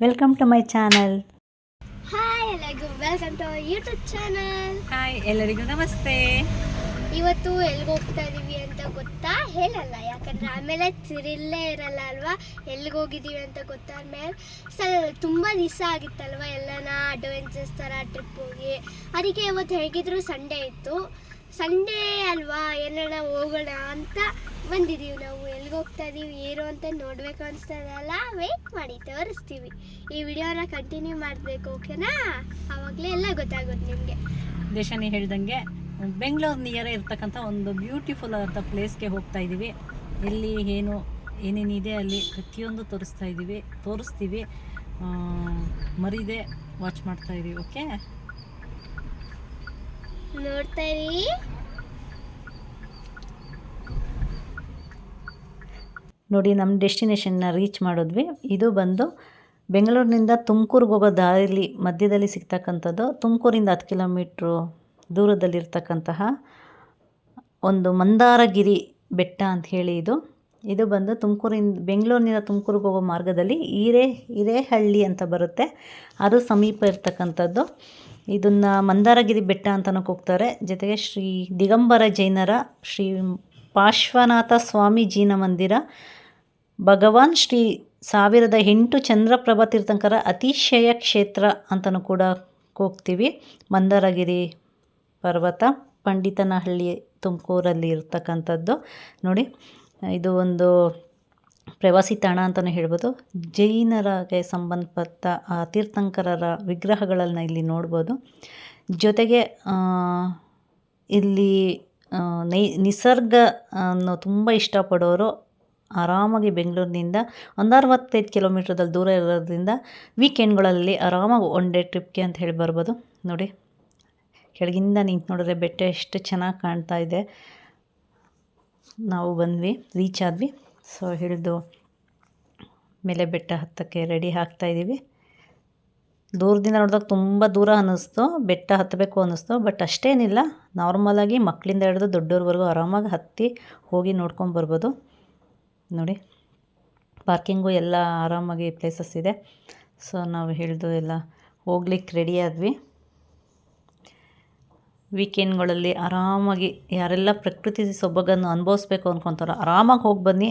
Welcome to my channel hi ಎಲ್ಲರಿಗೂ welcome to YouTube channel hi ಎಲ್ಲರಿಗೂ ನಮಸ್ತೆ. ಇವತ್ತು ಎಲ್ಲಿಗೆ ಹೋಗ್ತಾ ಇದೀವಿ ಅಂತ ಗೊತ್ತಾ? ಹೇಳಲ್ಲ ಯಾಕಂದ್ರೆ ಆಮೇಲೆ ತಿರಿಲ್ಲೇ ಇರಲ್ಲ ಅಲ್ವಾ? ಎಲ್ಲಿಗೆ ಹೋಗಿದ್ದೀವಿ ಅಂತ ಗೊತ್ತಾದ್ಮೇಲೆ ಸರ್ ತುಂಬ ದಿವಸ ಆಗಿತ್ತಲ್ವ ಎಲ್ಲನ ಅಡ್ವೆಂಚರ್ಸ್ ಥರ ಟ್ರಿಪ್ ಹೋಗಿ? ಅದಕ್ಕೆ ಇವತ್ತು ಹೇಗಿದ್ರು ಸಂಡೇ ಇತ್ತು. ಸಂಡೇ ಅಲ್ವಾ ಏನಾರ ಹೋಗೋಣ ಅಂತ ಬಂದಿದ್ದೀವಿ ನಾವು. ಎಲ್ಲಿಗೆ ಹೋಗ್ತಾ ಇದೀವಿ, ಏನು ಅಂತ ನೋಡಬೇಕು ಅನಿಸ್ತದಲ್ಲ ವೇಟ್ ಮಾಡಿ, ತೋರಿಸ್ತೀವಿ. ಈ ವಿಡಿಯೋನ ಕಂಟಿನ್ಯೂ ಮಾಡಬೇಕು ಓಕೆನಾ ಆವಾಗಲೇ ಎಲ್ಲ ಗೊತ್ತಾಗುತ್ತೆ ನಿಮಗೆ. ದೇಶನೇ ಹೇಳ್ದಂಗೆ, ಬೆಂಗಳೂರು ನಿಯರ್ ಇರ್ತಕ್ಕಂಥ ಒಂದು ಬ್ಯೂಟಿಫುಲ್ ಆದಂಥ ಪ್ಲೇಸ್ಗೆ ಹೋಗ್ತಾ ಇದ್ದೀವಿ ಎಲ್ಲಿ ಏನು ಏನೇನಿದೆ ಅಲ್ಲಿ ಪ್ರತಿಯೊಂದು ತೋರಿಸ್ತಾ ಇದ್ದೀವಿ ತೋರಿಸ್ತೀವಿ. ಮರಿದೆ ವಾಚ್ ಮಾಡ್ತಾ ಇದ್ದೀವಿ ಓಕೆ ನೋಡ್ತಾ ನೋಡಿ, ನಮ್ಮ ಡೆಸ್ಟಿನೇಷನ್ನ ರೀಚ್ ಮಾಡಿದ್ವಿ. ಇದು ಬಂದು ಬೆಂಗಳೂರಿನಿಂದ ತುಮಕೂರಿಗೆ ಹೋಗೋ ದಾರಿಲಿ ಮಧ್ಯದಲ್ಲಿ ಸಿಗ್ತಕ್ಕಂಥದ್ದು, ತುಮಕೂರಿಂದ ಹತ್ತು ಕಿಲೋಮೀಟ್ರು ದೂರದಲ್ಲಿರ್ತಕ್ಕಂತಹ ಒಂದು ಮಂದಾರಗಿರಿ ಬೆಟ್ಟ ಅಂತ ಹೇಳಿ ಇದು. ಇದು ಬಂದು ತುಮಕೂರಿಂದ ಬೆಂಗಳೂರಿನಿಂದ ತುಮಕೂರಿಗೆ ಹೋಗೋ ಮಾರ್ಗದಲ್ಲಿ ಹಿರೇ, ಹಿರೇಹಳ್ಳಿ ಅಂತ ಬರುತ್ತೆ. ಅದು ಸಮೀಪ ಇರ್ತಕ್ಕಂಥದ್ದು. ಇದನ್ನು ಮಂದಾರಗಿರಿ ಬೆಟ್ಟ ಅಂತಲೂ ಹೋಗ್ತಾರೆ ಜೊತೆಗೆ ಶ್ರೀ ದಿಗಂಬರ ಜೈನರ ಶ್ರೀ ಪಾರ್ಶ್ವನಾಥ ಸ್ವಾಮಿ ಜೀನ ಮಂದಿರ. ಭಗವಾನ್ ಶ್ರೀ ಸಾವಿರದ ಎಂಟು ಚಂದ್ರಪ್ರಭ ತೀರ್ಥಂಕರ ಅತಿಶಯ ಕ್ಷೇತ್ರ ಅಂತಲೂ ಕೂಡ ಹೋಗ್ತೀವಿ ಮಂದಾರಗಿರಿ ಪರ್ವತ, ಪಂಡಿತನಹಳ್ಳಿ ತುಮಕೂರಲ್ಲಿ ಇರ್ತಕ್ಕಂಥದ್ದು. ನೋಡಿ ಇದು ಒಂದು ಪ್ರವಾಸಿ ತಾಣ ಅಂತಲೇ ಹೇಳ್ಬೋದು. ಜೈನರಿಗೆ ಸಂಬಂಧಪಟ್ಟ ಆ ತೀರ್ಥಂಕರರ ವಿಗ್ರಹಗಳನ್ನು ಇಲ್ಲಿ ನೋಡ್ಬೋದು. ಜೊತೆಗೆ ಇಲ್ಲಿ ನೈ, ನಿಸರ್ಗ ಅನ್ನು ತುಂಬ ಇಷ್ಟಪಡೋರು ಆರಾಮಾಗಿ ಬೆಂಗಳೂರಿನಿಂದ ಒಂದು ಅರವತ್ತೈದು ಕಿಲೋಮೀಟ್ರದಲ್ಲಿ ದೂರ ಇರೋದ್ರಿಂದ ವೀಕೆಂಡ್ಗಳಲ್ಲಿ ಆರಾಮಾಗಿ ಒನ್ ಡೇ ಟ್ರಿಪ್ಗೆ ಅಂತ ಹೇಳಿ ಬರ್ಬೋದು. ನೋಡಿ, ಕೆಳಗಿಂದ ನಿಂತು ನೋಡಿದ್ರೆ ಬೆಟ್ಟ ಎಷ್ಟು ಚೆನ್ನಾಗಿ ಕಾಣ್ತಾ ಇದೆ. ನಾವು ಬಂದ್ವಿ ರೀಚ್ ಆದ್ವಿ. ಸೊ ಹಿಡಿದು ಮೇಲೆ ಬೆಟ್ಟ ಹತ್ತಕ್ಕೆ ರೆಡಿ ಆಗ್ತಾ ಇದ್ದೀವಿ. ದೂರದಿಂದ ನೋಡಿದಾಗ ತುಂಬ ದೂರ ಅನ್ನಿಸ್ತು, ಬೆಟ್ಟ ಹತ್ತಬೇಕು ಅನ್ನಿಸ್ತು ಬಟ್ ಅಷ್ಟೇನಿಲ್ಲ. ನಾರ್ಮಲಾಗಿ ಮಕ್ಕಳಿಂದ ಹಿಡಿದು ದೊಡ್ಡವ್ರವರೆಗೂ ಆರಾಮಾಗಿ ಹತ್ತಿ ಹೋಗಿ ನೋಡ್ಕೊಂಡು ಬರ್ಬೋದು. ನೋಡಿ ಪಾರ್ಕಿಂಗು ಎಲ್ಲ ಆರಾಮಾಗಿ ಪ್ಲೇಸಸ್ ಇದೆ. ಸೊ ನಾವು ಹಿಡಿದು ಎಲ್ಲ ಹೋಗ್ಲಿಕ್ಕೆ ರೆಡಿ ಆದ್ವಿ. ವೀಕೆಂಡ್ಗಳಲ್ಲಿ ಆರಾಮಾಗಿ ಯಾರೆಲ್ಲ ಪ್ರಕೃತಿ ಸೊಬಗನ್ನು ಅನುಭವಿಸ್ಬೇಕು ಅಂದ್ಕೊತಾರೋ ಆರಾಮಾಗಿ ಹೋಗಿ ಬನ್ನಿ.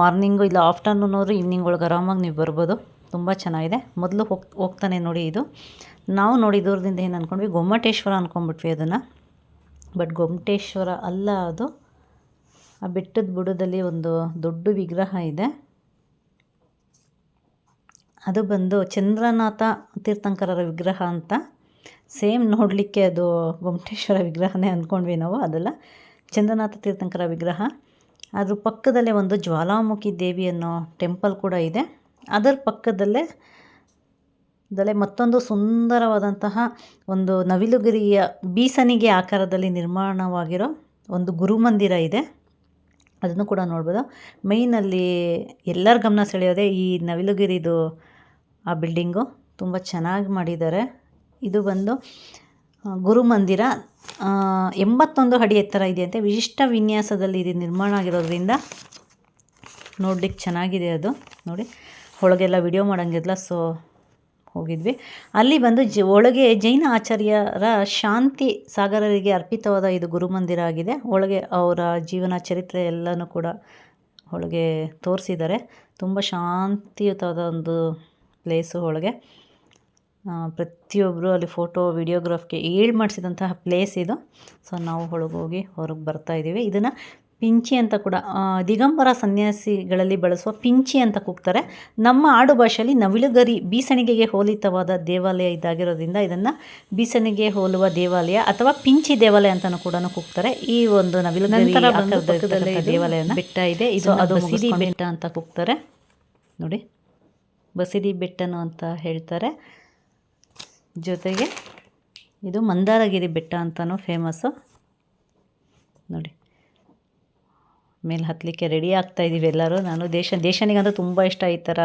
ಮಾರ್ನಿಂಗು ಇಲ್ಲ ಆಫ್ಟರ್ನೂನ್ ಹೋದ್ರೆ ಈವ್ನಿಂಗ್ ಒಳಗೆ ಆರಾಮಾಗಿ ನೀವು ಬರ್ಬೋದು. ತುಂಬ ಚೆನ್ನಾಗಿದೆ. ಮೊದಲು ಹೋಗ್, ಹೋಗ್ತಾನೆ ನೋಡಿ ಇದು. ನಾವು ನೋಡಿ ದೂರದಿಂದ ಏನು ಅಂದ್ಕೊಂಡ್ವಿ ಗೊಮ್ಮಟೇಶ್ವರ ಅಂದ್ಕೊಂಡ್ಬಿಟ್ವಿ ಅದನ್ನು. ಬಟ್ ಗೊಮ್ಮಟೇಶ್ವರ ಅಲ್ಲ ಅದು. ಆ ಬೆಟ್ಟದ ಬುಡದಲ್ಲಿ ಒಂದು ದೊಡ್ಡ ವಿಗ್ರಹ ಇದೆ. ಅದು ಬಂದು ಚಂದ್ರನಾಥ ತೀರ್ಥಂಕರರ ವಿಗ್ರಹ ಅಂತ. ಸೇಮ್ ನೋಡಲಿಕ್ಕೆ ಅದು ಗೊಮ್ಮಟೇಶ್ವರ ವಿಗ್ರಹನೇ ಅಂದ್ಕೊಂಡ್ವಿ ನಾವು, ಅದೆಲ್ಲ? ಚಂದ್ರನಾಥ ತೀರ್ಥಂಕರ ವಿಗ್ರಹ. ಅದ್ರ ಪಕ್ಕದಲ್ಲೇ ಒಂದು ಜ್ವಾಲಾಮುಖಿ ದೇವಿ ಅನ್ನೋ ಟೆಂಪಲ್ ಕೂಡ ಇದೆ. ಅದರ ಪಕ್ಕದಲ್ಲೇ, ದಲ್ಲೇ ಮತ್ತೊಂದು ಸುಂದರವಾದಂತಹ ಒಂದು ನವಿಲುಗಿರಿಯ ಬೀಸನಿಗೆ ಆಕಾರದಲ್ಲಿ ನಿರ್ಮಾಣವಾಗಿರೋ ಒಂದು ಗುರುಮಂದಿರ ಇದೆ. ಅದನ್ನು ಕೂಡ ನೋಡ್ಬೋದು. ಮೈನಲ್ಲಿ ಎಲ್ಲರ ಗಮನ ಸೆಳೆಯೋದೇ ಈ ನವಿಲುಗಿರಿದು ಆ ಬಿಲ್ಡಿಂಗು ತುಂಬ ಚೆನ್ನಾಗಿ ಮಾಡಿದ್ದಾರೆ. ಇದು ಬಂದು ಗುರುಮಂದಿರ ಎಂಬತ್ತೊಂದು ಅಡಿ ಎತ್ತರ ಇದೆಯಂತೆ. ವಿಶಿಷ್ಟ ವಿನ್ಯಾಸದಲ್ಲಿ ಇದು ನಿರ್ಮಾಣ ಆಗಿರೋದ್ರಿಂದ ನೋಡ್ಲಿಕ್ಕೆ ಚೆನ್ನಾಗಿದೆ ಅದು. ನೋಡಿ, ಒಳಗೆಲ್ಲ ವಿಡಿಯೋ ಮಾಡೋಂಗಿಲ್ಲ ಸೊ ಹೋಗಿದ್ವಿ. ಅಲ್ಲಿ ಬಂದು ಜ, ಒಳಗೆ ಜೈನ ಆಚಾರ್ಯರ ಶಾಂತಿ ಸಾಗರರಿಗೆ ಅರ್ಪಿತವಾದ ಇದು ಗುರುಮಂದಿರ ಆಗಿದೆ. ಒಳಗೆ ಅವರ ಜೀವನ ಚರಿತ್ರೆ ಎಲ್ಲನೂ ಕೂಡ ಒಳಗೆ ತೋರಿಸಿದ್ದಾರೆ. ತುಂಬ ಶಾಂತಿಯುತವಾದ ಒಂದು ಪ್ಲೇಸು ಒಳಗೆ. ಪ್ರತಿಯೊಬ್ಬರು ಅಲ್ಲಿ ಫೋಟೋ ವಿಡಿಯೋಗ್ರಾಫ್ಗೆ ಏಳು ಮಾಡಿಸಿದಂತಹ ಪ್ಲೇಸ್ ಇದು. ಸೊ ನಾವು ಹೊಳಗೋಗಿ ಹೋಗಿ ಹೊರಗೆ ಬರ್ತಾ ಇದ್ದೀವಿ. ಇದನ್ನು ಪಿಂಚಿ ಅಂತ ಕೂಡ ದಿಗಂಬರ ಸನ್ಯಾಸಿಗಳಲ್ಲಿ ಬಳಸುವ ಪಿಂಚಿ ಅಂತ ಕೂಗ್ತಾರೆ. ನಮ್ಮ ಆಡು ಭಾಷೆಯಲ್ಲಿ ನವಿಲುಗರಿ ಬೀಸಣಿಗೆಗೆ ಹೋಲಿತವಾದ ದೇವಾಲಯ ಇದಾಗಿರೋದ್ರಿಂದ ಇದನ್ನು ಬೀಸಣಿಗೆ ಹೋಲುವ ದೇವಾಲಯ ಅಥವಾ ಪಿಂಚಿ ದೇವಾಲಯ ಅಂತಲೂ ಕೂಡ ಕೂಗ್ತಾರೆ. ಈ ಒಂದು ನವಿಲುಗರಿ ದೇವಾಲಯ ದೇವಾಲಯನ. ಬೆಟ್ಟ ಇದೆ. ಇದು ಅದು ಬಸಿಡಿ ಬೆಟ್ಟ ಅಂತ ಕೂಗ್ತಾರೆ. ನೋಡಿ ಬಸಿಡಿ ಬೆಟ್ಟನು ಅಂತ ಹೇಳ್ತಾರೆ. ಜೊತೆಗೆ ಇದು ಮಂದಾರಗಿರಿ ಬೆಟ್ಟ ಅಂತಲೂ ಫೇಮಸ್ಸು ನೋಡಿ, ಮೇಲೆ ಹತ್ತಲಿಕ್ಕೆ ರೆಡಿ ಆಗ್ತಾ ಇದ್ದೀವಿ ಎಲ್ಲರೂ. ನಾನು ದೇಶ ದೇಶನಿಗಂತೂ ತುಂಬ ಇಷ್ಟ ಈ ಥರ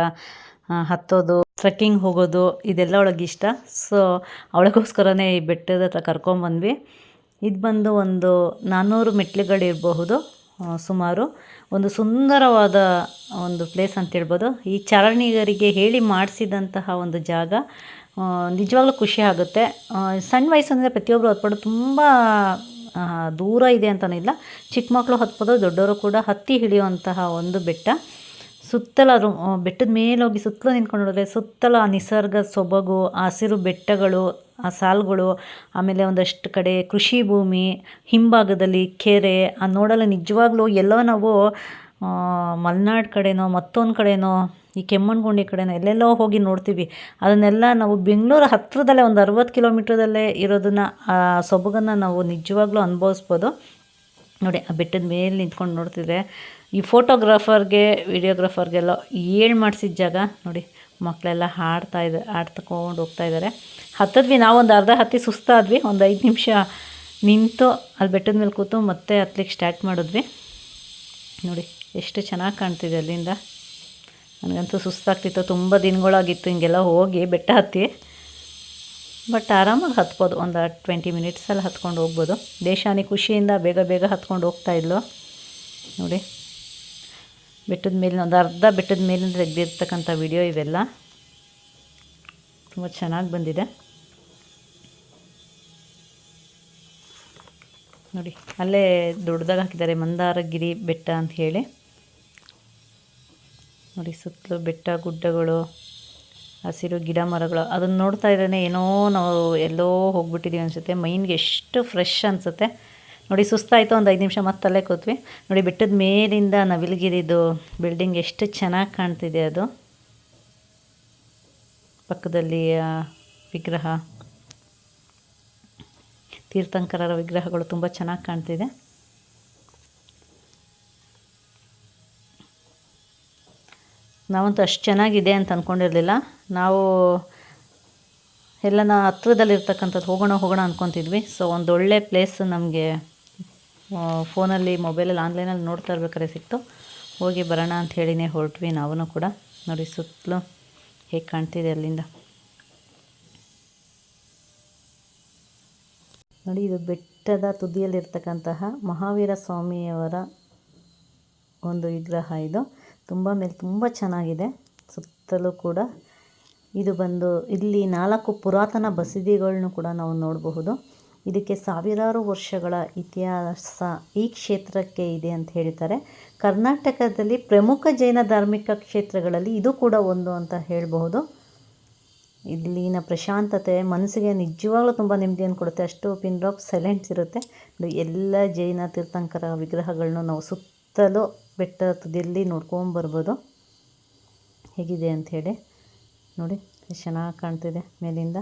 ಹತ್ತೋದು ಟ್ರೆಕ್ಕಿಂಗ್ ಹೋಗೋದು, ಇದೆಲ್ಲ ಒಳಗೆ ಇಷ್ಟ. ಸೊ ಅವಳಿಗೋಸ್ಕರನೇ ಈ ಬೆಟ್ಟದ ಹತ್ರ ಕರ್ಕೊಂಬಂದ್ವಿ ಇದು ಬಂದು ಒಂದು ನಾನ್ನೂರು ಮೆಟ್ಲುಗಳಿರಬಹುದು ಸುಮಾರು. ಒಂದು ಸುಂದರವಾದ ಒಂದು ಪ್ಲೇಸ್ ಅಂತ ಹೇಳ್ಬೋದು. ಈ ಚಾರಣಿಗರಿಗೆ ಹೇಳಿ ಮಾಡಿಸಿದಂತಹ ಒಂದು ಜಾಗ. ನಿಜವಾಗ್ಲೂ ಖುಷಿ ಆಗುತ್ತೆ. ಸಣ್ಣ ಸಣ್ಣ ವಯಸ್ಸಂದರೆ ಪ್ರತಿಯೊಬ್ಬರು ಹತ್ಕೊಂಡು ತುಂಬ ದೂರ ಇದೆ ಅಂತಲೇ ಇಲ್ಲ. ಚಿಕ್ಕ ಮಕ್ಕಳು ಹತ್ಬೋದು, ದೊಡ್ಡವರು ಕೂಡ ಹತ್ತಿ ಹಿಡಿಯುವಂತಹ ಒಂದು ಬೆಟ್ಟ. ಸುತ್ತಲ ಬೆಟ್ಟದ ಮೇಲೆ ಹೋಗಿ ಸುತ್ತಲೂ ನಿಂತ್ಕೊಂಡು ನೋಡಿದ್ರೆ ಸುತ್ತಲ ನಿಸರ್ಗ, ಸೊಬಗು, ಹಸಿರು ಬೆಟ್ಟಗಳು, ಆ, ಸಾಲುಗಳು, ಆಮೇಲೆ ಒಂದಷ್ಟು ಕಡೆ ಕೃಷಿ ಭೂಮಿ, ಹಿಂಭಾಗದಲ್ಲಿ ಕೆರೆ, ಆ, ನೋಡಲು ನಿಜವಾಗ್ಲೂ ಎಲ್ಲ ನಾವು ಮಲೆನಾಡು ಕಡೆನೋ ಮತ್ತೊಂದು ಕಡೆನೋ ಈ ಕೆಮ್ಮಣ್ಣುಗುಂಡಿ ಕಡೆನ ಎಲ್ಲೆಲ್ಲೋ ಹೋಗಿ ನೋಡ್ತೀವಿ. ಅದನ್ನೆಲ್ಲ ನಾವು ಬೆಂಗಳೂರು ಹತ್ತಿರದಲ್ಲೇ ಒಂದು ಅರವತ್ತು ಕಿಲೋಮೀಟ್ರದಲ್ಲೇ ಇರೋದನ್ನು, ಆ, ಸೊಬಗನ್ನು ನಾವು ನಿಜವಾಗ್ಲೂ ಅನುಭವಿಸ್ಬೋದು. ನೋಡಿ, ಆ ಬೆಟ್ಟದ ಮೇಲೆ ನಿಂತ್ಕೊಂಡು ನೋಡ್ತಿದ್ರೆ ಈ ಫೋಟೋಗ್ರಾಫರ್ಗೆ, ವಿಡಿಯೋಗ್ರಾಫರ್ಗೆಲ್ಲ ಏಳು ಮಾಡಿಸಿದ ಜಾಗ. ನೋಡಿ, ಮಕ್ಕಳೆಲ್ಲ ಹಾಡ್ತಾ ಇದ್ದಾರೆ ಹಾಡ್ತಕೊಂಡು ಹೋಗ್ತಾ ಇದ್ದಾರೆ. ಹತ್ತದ್ವಿ, ನಾವೊಂದು ಅರ್ಧ ಹತ್ತಿ ಸುಸ್ತಾದ್ವಿ. ಒಂದು ಐದು ನಿಮಿಷ ನಿಂತು ಅಲ್ಲಿ ಬೆಟ್ಟದ ಮೇಲೆ ಕೂತು ಮತ್ತೆ ಹತ್ಲಿಕ್ಕೆ ಸ್ಟಾರ್ಟ್ ಮಾಡಿದ್ವಿ. ನೋಡಿ, ಎಷ್ಟು ಚೆನ್ನಾಗಿ ಕಾಣ್ತಿದೆ ಅಲ್ಲಿಂದ. ನನಗಂತೂ ಸುಸ್ತಾಗ್ತಿತ್ತು, ತುಂಬ ದಿನಗಳಾಗಿತ್ತು ಹಿಂಗೆಲ್ಲ ಹೋಗಿ ಬೆಟ್ಟ ಹತ್ತಿ. ಬಟ್ ಆರಾಮಾಗಿ ಹತ್ಬೋದು, ಒಂದು ಟ್ವೆಂಟಿ ಮಿನಿಟ್ಸಲ್ಲಿ ಹತ್ಕೊಂಡು ಹೋಗ್ಬೋದು. ದೇಶಾನಿ ಖುಷಿಯಿಂದ ಬೇಗ ಬೇಗ ಹತ್ಕೊಂಡು ಹೋಗ್ತಾ ಇದ್ಲು. ನೋಡಿ, ಬೆಟ್ಟದ ಮೇಲಿನ ಒಂದು ಅರ್ಧ ಬೆಟ್ಟದ ಮೇಲಿಂದ ತೆಗೆದಿರ್ತಕ್ಕಂಥ ವಿಡಿಯೋ ಇವೆಲ್ಲ. ತುಂಬ ಚೆನ್ನಾಗಿ ಬಂದಿದೆ. ನೋಡಿ, ಅಲ್ಲೇ ದೊಡ್ಡದಾಗಿ ಹಾಕಿದ್ದಾರೆ ಮಂದಾರಗಿರಿ ಬೆಟ್ಟ ಅಂತ ಹೇಳಿ. ನೋಡಿ, ಸುತ್ತಲೂ ಬೆಟ್ಟ ಗುಡ್ಡಗಳು, ಹಸಿರು ಗಿಡ ಮರಗಳು, ಅದನ್ನು ನೋಡ್ತಾ ಇದ್ರೇ ಏನೋ ನಾವು ಎಲ್ಲೋ ಹೋಗ್ಬಿಟ್ಟಿದ್ದೀವಿ ಅನಿಸುತ್ತೆ. ಮೈಂಡ್ಗೆ ಎಷ್ಟು ಫ್ರೆಶ್ ಅನಿಸುತ್ತೆ. ನೋಡಿ, ಸುಸ್ತಾಯಿತು ಒಂದು ಐದು ನಿಮಿಷ ಮತ್ತೆ ಅಲ್ಲೇ ಕೂತ್ವಿ. ನೋಡಿ, ಬೆಟ್ಟದ ಮೇಲಿಂದ ನವಿಲುಗಿರಿದು ಬಿಲ್ಡಿಂಗ್ ಎಷ್ಟು ಚೆನ್ನಾಗಿ ಕಾಣ್ತಿದೆ ಅದು. ಪಕ್ಕದಲ್ಲಿ ವಿಗ್ರಹ. ತೀರ್ಥಂಕರರ ವಿಗ್ರಹಗಳು ತುಂಬ ಚೆನ್ನಾಗಿ ಕಾಣ್ತಿದೆ. ನಾವಂತೂ ಅಷ್ಟು ಚೆನ್ನಾಗಿದೆ ಅಂತ ಅಂದ್ಕೊಂಡಿರಲಿಲ್ಲ ನಾವು ಎಲ್ಲನ ಹತ್ರದಲ್ಲಿರ್ತಕ್ಕಂಥದ್ದು ಹೋಗೋಣ ಹೋಗೋಣ ಅಂದ್ಕೊತಿದ್ವಿ ಸೊ ಒಂದೊಳ್ಳೆ ಪ್ಲೇಸ್ ನಮಗೆ ಫೋನಲ್ಲಿ ಮೊಬೈಲಲ್ಲಿ ಆನ್ಲೈನಲ್ಲಿ ನೋಡ್ತಾ ಇರ್ಬೇಕಾದ್ರೆ ಸಿಕ್ತು. ಹೋಗಿ ಬರೋಣ ಅಂತ ಹೇಳಿನೇ ಹೊರಟ್ವಿ ನಾವೂ ಕೂಡ. ನೋಡಿ ಸುತ್ತಲೂ ಹೇಗೆ ಕಾಣ್ತಿದೆ ಅಲ್ಲಿಂದ. ನೋಡಿ ಇದು ಬೆಟ್ಟದ ತುದಿಯಲ್ಲಿರ್ತಕ್ಕಂತಹ ಮಹಾವೀರ ಸ್ವಾಮಿಯವರ ಒಂದು ವಿಗ್ರಹ ಇದು. ತುಂಬ ಮೇಲೆ ತುಂಬ ಚೆನ್ನಾಗಿದೆ. ಸುತ್ತಲೂ ಕೂಡ ಇದು ಬಂದು ಇಲ್ಲಿ ನಾಲ್ಕು ಪುರಾತನ ಬಸದಿಗಳನ್ನು ಕೂಡ ನಾವು ನೋಡಬಹುದು. ಇದಕ್ಕೆ ಸಾವಿರಾರು ವರ್ಷಗಳ ಇತಿಹಾಸ ಈ ಕ್ಷೇತ್ರಕ್ಕೆ ಇದೆ ಅಂತ ಹೇಳ್ತಾರೆ. ಕರ್ನಾಟಕದಲ್ಲಿ ಪ್ರಮುಖ ಜೈನ ಧಾರ್ಮಿಕ ಕ್ಷೇತ್ರಗಳಲ್ಲಿ ಇದು ಕೂಡ ಒಂದು ಅಂತ ಹೇಳಬಹುದು. ಇಲ್ಲಿನ ಪ್ರಶಾಂತತೆ ಮನಸ್ಸಿಗೆ ನಿಜವಾಗ್ಲೂ ತುಂಬ ನೆಮ್ಮದಿಯನ್ನು ಕೊಡುತ್ತೆ. ಅಷ್ಟು ಪಿನ್ ಡ್ರಾಪ್ ಸೈಲೆಂಟ್ಸ್ ಇರುತ್ತೆ. ಎಲ್ಲ ಜೈನ ತೀರ್ಥಂಕರ ವಿಗ್ರಹಗಳನ್ನು ನಾವು ಸುತ್ತಲೂ ಬೆಟ್ಟ ತುದಿಯಲ್ಲಿ ನೋಡ್ಕೊಂಬರ್ಬೋದು ಹೇಗಿದೆ ಅಂಥೇಳಿ ನೋಡಿ ಎಷ್ಟು ಚೆನ್ನಾಗಿ ಕಾಣ್ತಿದೆ ಮೇಲಿಂದ.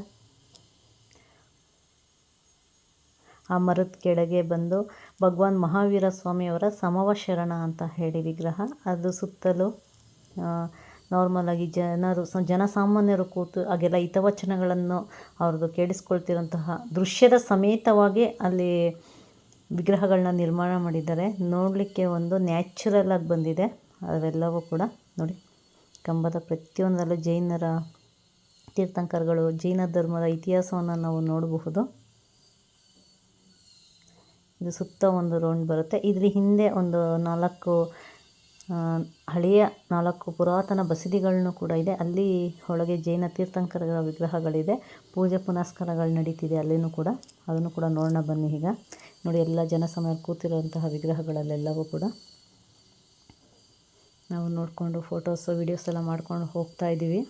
ಆ ಮರದ ಕೆಳಗೆ ಬಂದು ಭಗವಾನ್ ಮಹಾವೀರ ಸ್ವಾಮಿಯವರ ಸಮವ ಶರಣ ಅಂತ ಹೇಳಿ ವಿಗ್ರಹ. ಅದು ಸುತ್ತಲೂ ನಾರ್ಮಲಾಗಿ ಜನರು ಜನಸಾಮಾನ್ಯರು ಕೂತು ಹಾಗೆಲ್ಲ ಹಿತವಚನಗಳನ್ನು ಅವ್ರದ್ದು ಕೇಳಿಸ್ಕೊಳ್ತಿರೋಂತಹ ದೃಶ್ಯದ ಸಮೇತವಾಗಿ ಅಲ್ಲಿ ವಿಗ್ರಹಗಳನ್ನ ನಿರ್ಮಾಣ ಮಾಡಿದ್ದಾರೆ. ನೋಡಲಿಕ್ಕೆ ಒಂದು ನ್ಯಾಚುರಲ್ ಆಗಿ ಬಂದಿದೆ. ಅವೆಲ್ಲವೂ ಕೂಡ ನೋಡಿ, ಕಂಬದ ಪ್ರತಿಯೊಂದರಲ್ಲೂ ಜೈನರ ತೀರ್ಥಂಕರಗಳು, ಜೈನ ಧರ್ಮದ ಇತಿಹಾಸವನ್ನು ನಾವು ನೋಡಬಹುದು. ಇದು ಸುತ್ತ ಒಂದು ರೌಂಡ್ ಬರುತ್ತೆ. ಇದ್ರ ಹಿಂದೆ ಒಂದು ನಾಲ್ಕು ಹಳೆಯ ನಾಲ್ಕು ಪುರಾತನ ಬಸದಿಗಳನ್ನು ಕೂಡ ಇದೆ. ಅಲ್ಲಿ ಒಳಗೆ ಜೈನ ತೀರ್ಥಂಕರರ ವಿಗ್ರಹಗಳಿದೆ. ಪೂಜೆ ಪುನಸ್ಕಾರಗಳು ನಡೀತಿದೆ ಅಲ್ಲಿನೂ ಕೂಡ. ಅದನ್ನು ಕೂಡ ನೋಡೋಣ ಬನ್ನಿ ಈಗ. ನೋಡಿ, ಎಲ್ಲ ಜನಸಮಯ ಕೂತಿರುವಂತಹ ವಿಗ್ರಹಗಳಲ್ಲೆಲ್ಲವೂ ಕೂಡ ನಾವು ನೋಡಿಕೊಂಡು ಫೋಟೋಸು ವೀಡಿಯೋಸ್ ಎಲ್ಲ ಮಾಡ್ಕೊಂಡು ಹೋಗ್ತಾ ಇದ್ದೀವಿ.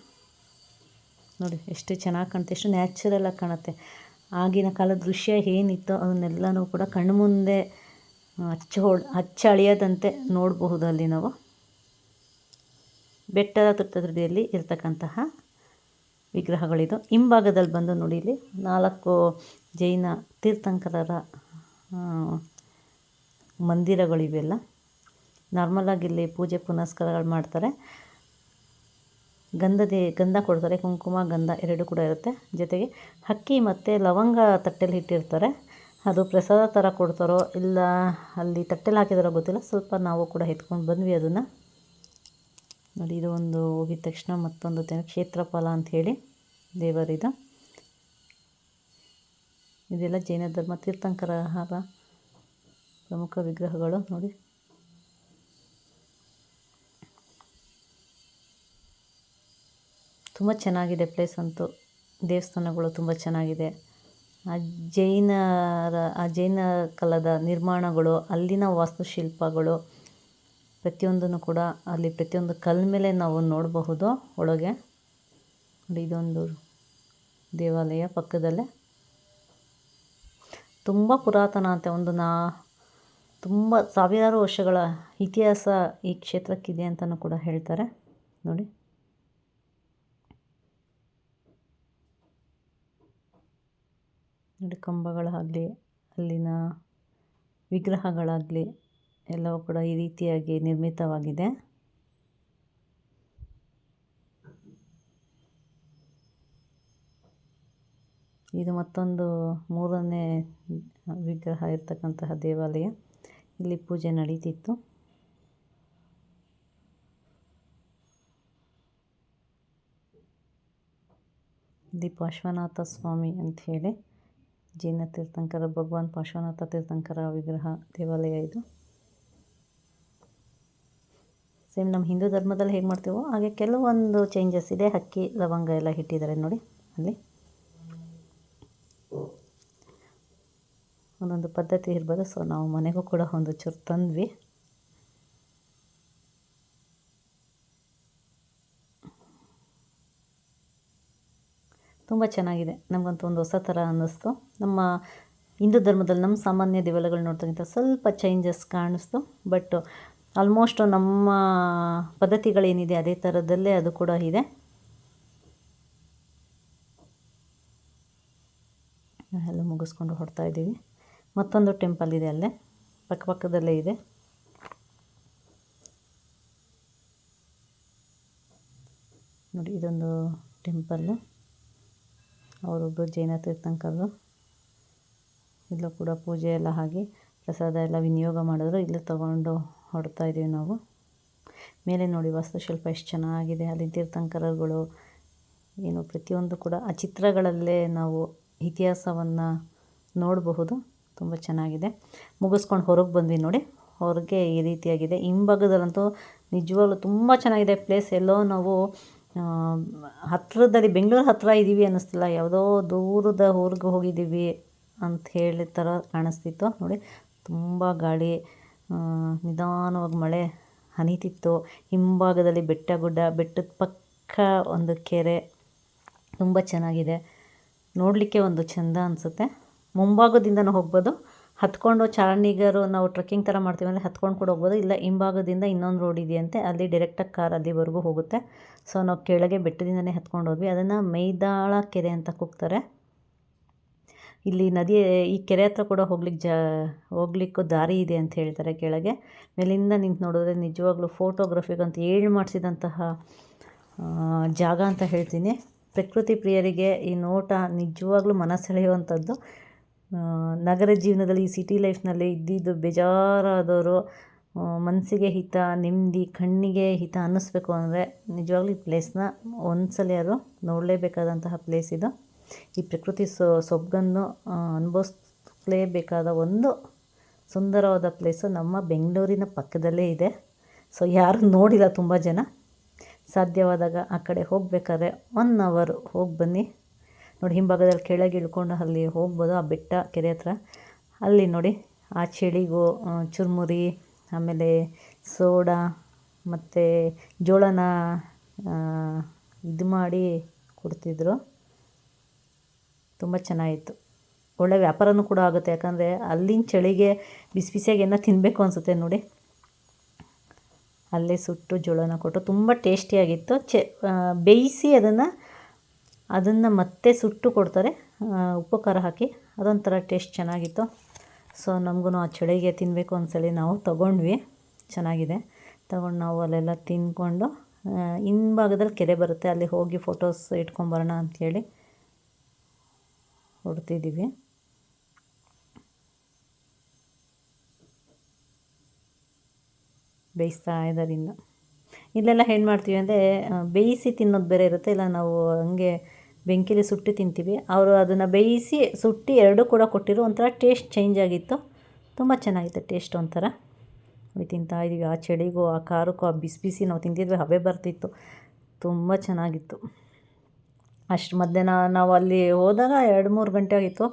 ನೋಡಿ, ಎಷ್ಟು ಚೆನ್ನಾಗಿ ಕಾಣುತ್ತೆ ಎಷ್ಟು ನ್ಯಾಚುರಲಾಗಿ ಕಾಣುತ್ತೆ. ಆಗಿನ ಕಾಲದ ದೃಶ್ಯ ಏನಿತ್ತೋ ಅದನ್ನೆಲ್ಲನೂ ಕೂಡ ಕಣ್ಣು ಮುಂದೆ ಹಚ್ಚ ಅಳಿಯದಂತೆ ನೋಡಬಹುದು ಅಲ್ಲಿ ನಾವು. ಬೆಟ್ಟದ ತುತ್ತದಲ್ಲಿ ಇರತಕ್ಕಂತಹ ವಿಗ್ರಹಗಳಿದು. ಹಿಂಭಾಗದಲ್ಲಿ ಬಂದು ನೋಡಿ ಇಲ್ಲಿ ನಾಲ್ಕು ಜೈನ ತೀರ್ಥಂಕರರ ಮಂದಿರಗಳಿವೆಲ್ಲ. ನಾರ್ಮಲಾಗಿ ಇಲ್ಲಿ ಪೂಜೆ ಪುನಸ್ಕಾರಗಳು ಮಾಡ್ತಾರೆ. ಗಂಧದ, ಗಂಧ ಕೊಡ್ತಾರೆ. ಕುಂಕುಮ, ಗಂಧ ಎರಡು ಕೂಡ ಇರುತ್ತೆ. ಜೊತೆಗೆ ಅಕ್ಕಿ ಮತ್ತು ಲವಂಗ ತಟ್ಟೆಲಿ ಇಟ್ಟಿರ್ತಾರೆ. ಅದು ಪ್ರಸಾದ ಥರ ಕೊಡ್ತಾರೋ ಇಲ್ಲ ಅಲ್ಲಿ ತಟ್ಟೆಲಿ ಹಾಕಿದಾರೋ ಗೊತ್ತಿಲ್ಲ. ಸ್ವಲ್ಪ ನಾವು ಕೂಡ ಎತ್ಕೊಂಡು ಬಂದ್ವಿ ಅದನ್ನು. ನೋಡಿ, ಇದು ಒಂದು ಹೋಗಿದ ತಕ್ಷಣ ಮತ್ತೊಂದು ಕ್ಷೇತ್ರಫಲ ಅಂಥೇಳಿ ದೇವರಿದು. ಇದೆಲ್ಲ ಜೈನ ಧರ್ಮ, ತೀರ್ಥಂಕರ ಆಹಾರ, ಪ್ರಮುಖ ವಿಗ್ರಹಗಳು ನೋಡಿ. ತುಂಬ ಚೆನ್ನಾಗಿದೆ ಪ್ಲೇಸ್ ಅಂತೂ. ದೇವಸ್ಥಾನಗಳು ತುಂಬ ಚೆನ್ನಾಗಿದೆ. ಆ ಜೈನರ, ಆ ಜೈನ ಕಾಲದ ನಿರ್ಮಾಣಗಳು, ಅಲ್ಲಿನ ವಾಸ್ತುಶಿಲ್ಪಗಳು, ಪ್ರತಿಯೊಂದನ್ನು ಕೂಡ ಅಲ್ಲಿ ಪ್ರತಿಯೊಂದು ಕಲ್ ಮೇಲೆ ನಾವು ನೋಡಬಹುದು ಒಳಗೆ. ನೋಡಿ, ಇದೊಂದು ದೇವಾಲಯ ಪಕ್ಕದಲ್ಲೇ. ತುಂಬ ಪುರಾತನ ಅಂತೆ ಒಂದು ನಾ ತುಂಬ ಸಾವಿರಾರು ವರ್ಷಗಳ ಇತಿಹಾಸ ಈ ಕ್ಷೇತ್ರಕ್ಕಿದೆ ಅಂತಲೂ ಕೂಡ ಹೇಳ್ತಾರೆ. ನೋಡಿ. ನೋಡಿ ಕಂಬಗಳಾಗಲಿ, ಅಲ್ಲಿನ ವಿಗ್ರಹಗಳಾಗಲಿ ಎಲ್ಲವೂ ಕೂಡ ಈ ರೀತಿಯಾಗಿ ನಿರ್ಮಿತವಾಗಿದೆ. ಇದು ಮತ್ತೊಂದು ಮೂರನೇ ವಿಗ್ರಹ ಇರತಕ್ಕಂತಹ ದೇವಾಲಯ. ಇಲ್ಲಿ ಪೂಜೆ ನಡೀತಿತ್ತು. ಇಲ್ಲಿ ಪಾರ್ಶ್ವನಾಥ ಸ್ವಾಮಿ ಅಂತ ಹೇಳಿ. ಜೈನ ತೀರ್ಥಂಕರ, ಭಗವಾನ್ ಪಾರ್ಶ್ವನಾಥ ತೀರ್ಥಂಕರ ವಿಗ್ರಹ ದೇವಾಲಯ ಇದು. ಸೇಮ್ ನಮ್ಮ ಹಿಂದೂ ಧರ್ಮದಲ್ಲಿ ಹೇಗೆ ಮಾಡ್ತೀವೋ, ಹಾಗೆ ಕೆಲವೊಂದು ಚೇಂಜಸ್ ಇದೆ. ಅಕ್ಕಿ ಲವಂಗ ಎಲ್ಲ ಇಟ್ಟಿದ್ದಾರೆ ನೋಡಿ ಅಲ್ಲಿ. ಒಂದೊಂದು ಪದ್ಧತಿ ಇರ್ಬೋದು. ಸೊ ನಾವು ಮನೆಗೂ ಕೂಡ ಒಂದು ಚೂರು ತಂದ್ವಿ. ತುಂಬ ಚೆನ್ನಾಗಿದೆ. ನಮಗಂತೂ ಒಂದು ಹೊಸ ಥರ ಅನ್ನಿಸ್ತು. ನಮ್ಮ ಹಿಂದೂ ಧರ್ಮದಲ್ಲಿ ನಮ್ಮ ಸಾಮಾನ್ಯ ದೇವಾಲಯಗಳು ನೋಡ್ತಕ್ಕಂಥ ಸ್ವಲ್ಪ ಚೇಂಜಸ್ ಕಾಣಿಸ್ತು. ಬಟ್ ಆಲ್ಮೋಸ್ಟ್ ನಮ್ಮ ಪದ್ಧತಿಗಳೇನಿದೆ ಅದೇ ಥರದಲ್ಲೇ ಅದು ಕೂಡ ಇದೆ. ಎಲ್ಲ ಮುಗಿಸ್ಕೊಂಡು ಹೊಡ್ತಾಯಿದ್ದೀವಿ ಇದ್ದೀವಿ. ಮತ್ತೊಂದು ಟೆಂಪಲ್ ಇದೆ ಅಲ್ಲೇ ಪಕ್ಕಪಕ್ಕದಲ್ಲೇ ಇದೆ. ನೋಡಿ, ಇದೊಂದು ಟೆಂಪಲ್ಲು ಅವರೊಬ್ಬರು ಜೈನ ತೀರ್ಥಂಕರು. ಇಲ್ಲೂ ಕೂಡ ಪೂಜೆ ಎಲ್ಲ ಆಗಿ ಪ್ರಸಾದ ಎಲ್ಲ ವಿನಿಯೋಗ ಮಾಡಿದ್ರು. ಇಲ್ಲೂ ತೊಗೊಂಡು ಹೊಡ್ತಾ ಇದ್ದೀವಿ ನಾವು. ಮೇಲೆ ನೋಡಿ, ವಾಸ್ತುಶಿಲ್ಪ ಎಷ್ಟು ಚೆನ್ನಾಗಿದೆ. ಅಲ್ಲಿ ತೀರ್ಥಂಕರಗಳು ಏನು ಪ್ರತಿಯೊಂದು ಕೂಡ ಆ ಚಿತ್ರಗಳಲ್ಲೇ ನಾವು ಇತಿಹಾಸವನ್ನು ನೋಡಬಹುದು. ತುಂಬ ಚೆನ್ನಾಗಿದೆ. ಮುಗಿಸ್ಕೊಂಡು ಹೊರಗೆ ಬಂದ್ವಿ ನೋಡಿ. ಹೊರಗೆ ಈ ರೀತಿಯಾಗಿದೆ. ಹಿಂಭಾಗದಲ್ಲಂತೂ ನಿಜವಾಗ್ಲೂ ತುಂಬ ಚೆನ್ನಾಗಿದೆ ಪ್ಲೇಸ್. ಎಲ್ಲೋ ನಾವು ಹತ್ತಿರದಲ್ಲಿ ಬೆಂಗಳೂರು ಹತ್ತಿರ ಇದ್ದೀವಿ ಅನ್ನಿಸ್ತಿಲ್ಲ. ಯಾವುದೋ ದೂರದ ಊರಿಗೆ ಹೋಗಿದ್ದೀವಿ ಅಂತ ಹೇಳಿ ಥರ ಕಾಣಿಸ್ತಿತ್ತು. ನೋಡಿ, ತುಂಬ ಗಾಳಿ ನಿಧಾನವಾಗಿ ಮಳೆ ಹನಿತಿತ್ತು. ಹಿಂಭಾಗದಲ್ಲಿ ಬೆಟ್ಟ ಗುಡ್ಡ, ಬೆಟ್ಟದ ಪಕ್ಕ ಒಂದು ಕೆರೆ. ತುಂಬ ಚೆನ್ನಾಗಿದೆ. ನೋಡಲಿಕ್ಕೆ ಒಂದು ಚೆಂದ ಅನಿಸುತ್ತೆ. ಮುಂಭಾಗದಿಂದನೂ ಹೋಗ್ಬೋದು. ಹತ್ಕೊಂಡು ಚಾರಣಿಗರು ನಾವು ಟ್ರೆಕ್ಕಿಂಗ್ ಥರ ಮಾಡ್ತೀವಿ ಅಂದರೆ ಹತ್ಕೊಂಡು ಕೂಡ ಹೋಗ್ಬೋದು. ಇಲ್ಲ, ಹಿಂಭಾಗದಿಂದ ಇನ್ನೊಂದು ರೋಡ್ ಇದೆಯಂತೆ, ಅಲ್ಲಿ ಡೈರೆಕ್ಟಾಗಿ ಕಾರ್ ಅಲ್ಲಿವರೆಗೂ ಹೋಗುತ್ತೆ. ಸೊ ನಾವು ಕೆಳಗೆ ಬೆಟ್ಟದಿಂದನೇ ಹತ್ಕೊಂಡು ಹೋದ್ವಿ. ಅದನ್ನು ಮೈದಾಳ ಕೆರೆ ಅಂತ ಕೂಗ್ತಾರೆ. ಇಲ್ಲಿ ನದಿ, ಈ ಕೆರೆ ಹತ್ರ ಕೂಡ ಹೋಗ್ಲಿಕ್ಕೆ ಜಾ, ಹೋಗ್ಲಿಕ್ಕೂ ದಾರಿ ಇದೆ ಅಂತ ಹೇಳ್ತಾರೆ ಕೆಳಗೆ. ಮೇಲಿಂದ ನಿಂತು ನೋಡಿದ್ರೆ ನಿಜವಾಗ್ಲೂ ಫೋಟೋಗ್ರಫಿಗಂತ ಏಳು ಮಾಡಿಸಿದಂತಹ ಜಾಗ ಅಂತ ಹೇಳ್ತೀನಿ. ಪ್ರಕೃತಿ ಪ್ರಿಯರಿಗೆ ಈ ನೋಟ ನಿಜವಾಗ್ಲೂ ಮನಸೆಳೆಯುವಂಥದ್ದು. ನಗರ ಜೀವನದಲ್ಲಿ ಈ ಸಿಟಿ ಲೈಫ್ನಲ್ಲಿ ಇದ್ದಿದ್ದು ಬೇಜಾರಾದವರು ಮನಸ್ಸಿಗೆ ಹಿತ, ನೆಮ್ಮದಿ, ಕಣ್ಣಿಗೆ ಹಿತ ಅನ್ನಿಸ್ಬೇಕು ಅಂದರೆ ನಿಜವಾಗ್ಲೂ ಈ ಪ್ಲೇಸ್ನ ಒಂದ್ಸಲ ಯಾರು ನೋಡಲೇಬೇಕಾದಂತಹ ಪ್ಲೇಸ್ ಇದು. ಈ ಪ್ರಕೃತಿ ಸೊ ಸೊಬಗನ್ನು ಅನುಭವಿಸ್ಲೇಬೇಕಾದ ಒಂದು ಸುಂದರವಾದ ಪ್ಲೇಸು ನಮ್ಮ ಬೆಂಗಳೂರಿನ ಪಕ್ಕದಲ್ಲೇ ಇದೆ. ಸೊ, ಯಾರು ನೋಡಿಲ್ಲ ತುಂಬ ಜನ. ಸಾಧ್ಯವಾದಾಗ ಆ ಕಡೆ ಹೋಗಬೇಕಾದ್ರೆ ಒನ್ ಅವರ್ ಹೋಗಿ ಬನ್ನಿ. ನೋಡಿ, ಹಿಂಭಾಗದಲ್ಲಿ ಕೆಳಗೆ ಇಳ್ಕೊಂಡು ಅಲ್ಲಿ ಹೋಗ್ಬೋದು, ಆ ಬೆಟ್ಟ ಕೆರೆ ಹತ್ರ. ಅಲ್ಲಿ ನೋಡಿ, ಆ ಚಳಿಗೂ ಚುರುಮುರಿ, ಆಮೇಲೆ ಸೋಡಾ, ಮತ್ತು ಜೋಳನ ಇದು ಮಾಡಿ ಕೊಡ್ತಿದ್ರು. ತುಂಬ ಚೆನ್ನಾಗಿತ್ತು. ಒಳ್ಳೆ ವ್ಯಾಪಾರನೂ ಕೂಡ ಆಗುತ್ತೆ. ಯಾಕಂದರೆ ಅಲ್ಲಿನ ಚಳಿಗೆ ಬಿಸಿ ಬಿಸಿಯಾಗಿ ಏನೋ ತಿನ್ನಬೇಕು ಅನಿಸುತ್ತೆ ನೋಡಿ. ಅಲ್ಲೇ ಸುಟ್ಟು ಜೋಳನ ಕೊಟ್ಟು ತುಂಬ ಟೇಸ್ಟಿಯಾಗಿತ್ತು. ಚೆ ಬೇಯಿಸಿ ಅದನ್ನು ಅದನ್ನು ಮತ್ತೆ ಸುಟ್ಟು ಕೊಡ್ತಾರೆ. ಉಪ್ಪು, ಖಾರ ಹಾಕಿ. ಅದೊಂಥರ ಟೇಸ್ಟ್ ಚೆನ್ನಾಗಿತ್ತು. ಸೊ ನಮಗೂ ಆ ಚಳಿಗೆ ತಿನ್ನಬೇಕು ಅನ್ಸಲಿ ನಾವು ತೊಗೊಂಡ್ವಿ. ಚೆನ್ನಾಗಿದೆ. ತೊಗೊಂಡು ನಾವು ಅಲ್ಲೆಲ್ಲ ತಿಂದ್ಕೊಂಡು ಹಿಂಭಾಗದಲ್ಲಿ ಕೆರೆ ಬರುತ್ತೆ. ಅಲ್ಲಿ ಹೋಗಿ ಫೋಟೋಸ್ ಇಟ್ಕೊಂಬರೋಣ ಅಂಥೇಳಿ ಹೊಡ್ತಿದ್ದೀವಿ ಬೇಯಿಸ್ತಾ ಇನ್ನು ಇಲ್ಲೆಲ್ಲ ಏನು ಮಾಡ್ತೀವಿ ಅಂದರೆ ಬೇಯಿಸಿ ತಿನ್ನೋದು ಬೇರೆ ಇರುತ್ತೆ. ಇಲ್ಲ ನಾವು ಹಂಗೆ ಬೆಂಕಿಲಿ ಸುಟ್ಟು ತಿಂತೀವಿ. ಅವರು ಅದನ್ನು ಬೇಯಿಸಿ ಸುಟ್ಟು ಎರಡೂ ಕೂಡ ಕೊಟ್ಟಿರೋ ಒಂಥರ ಟೇಸ್ಟ್ ಚೇಂಜ್ ಆಗಿತ್ತು. ತುಂಬ ಚೆನ್ನಾಗಿತ್ತು ಟೇಸ್ಟ್ ಒಂಥರ. ತಿಂತಾ ಇದ್ದೀವಿ ಆ ಚಳಿಗೂ, ಆ ಖಾರಕ್ಕೂ ಆ ಬಿಸಿ ಬಿಸಿ ನಾವು ತಿಂತಿದ್ವಿ ಹಬೆ ಬರ್ತಿತ್ತು. ತುಂಬ ಚೆನ್ನಾಗಿತ್ತು. ಅಷ್ಟು ಮಧ್ಯಾಹ್ನ ನಾವು ಅಲ್ಲಿ ಹೋದಾಗ ಎರಡು ಮೂರು ಗಂಟೆ ಆಗಿತ್ತು.